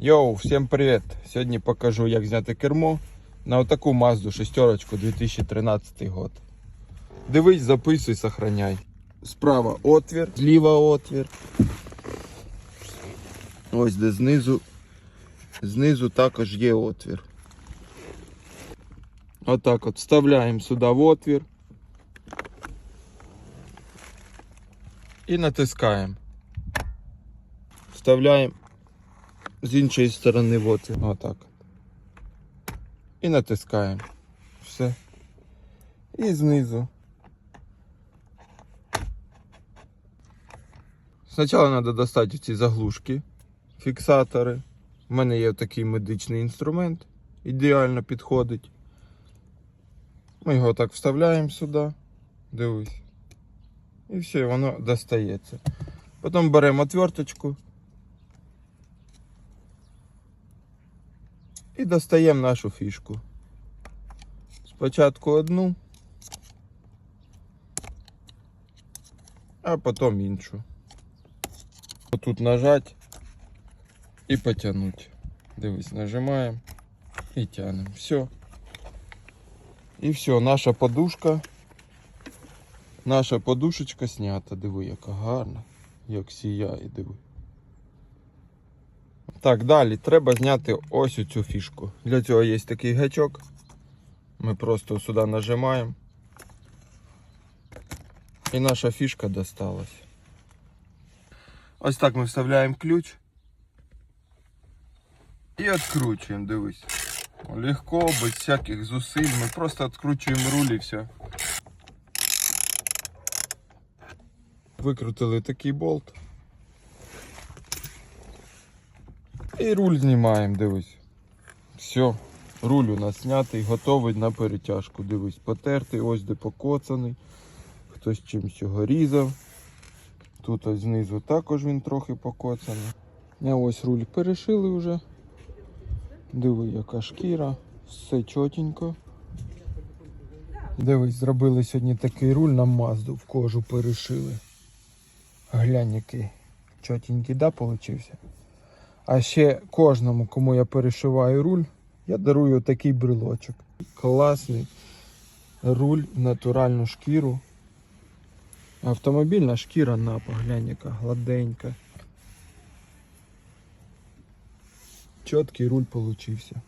Йоу, всім привіт! Сьогодні покажу, як зняти кермо на отаку Mazda шестерочку 2013 год. Дивись, записуй, сохраняй. Справа отвір, зліва отвір. Ось де знизу. Знизу також є отвір. Отак от вставляємо сюди в отвір. І натискаємо. Вставляємо з іншої сторони в. Отак. І натискаємо. Все. І знизу. Спочатку треба достати ці заглушки, фіксатори. У мене є такий медичний інструмент. Ідеально підходить. Ми його так вставляємо сюди. Дивись. І все, воно достається. Потім беремо отверточку. І достаємо нашу фішку. Спочатку одну, а потім іншу. Тут нажать і потягнути. Дивись, нажимаємо і тягнемо. Все. І все, наша подушка. Наша подушечка снята. Диви, яка гарна. Як сіяє, диви. Так, далі треба зняти ось цю фішку. Для цього є такий гачок. Ми просто сюди нажимаємо. І наша фішка досталась. Ось так ми вставляємо ключ. І відкручуємо, дивись. Легко, без всяких зусиль. Ми просто відкручуємо руль і все. Викрутили такий болт. І руль знімаємо, дивись. Все, руль у нас знятий, готовий на перетяжку. Дивись, потертий, ось де покоцаний. Хтось чимось його різав. Тут ось знизу також він трохи покоцаний. А ось руль перешили вже. Диви, яка шкіра, все чотенько. Дивись, зробили сьогодні такий руль на мазду, в кожу перешили. Глянь, який чотенький, да, получився? А ще кожному, кому я перешиваю руль, я дарую такий брелочок. Класний руль натуральну шкіру. Автомобільна шкіра на поглянь, яка гладенька. Чіткий руль получився.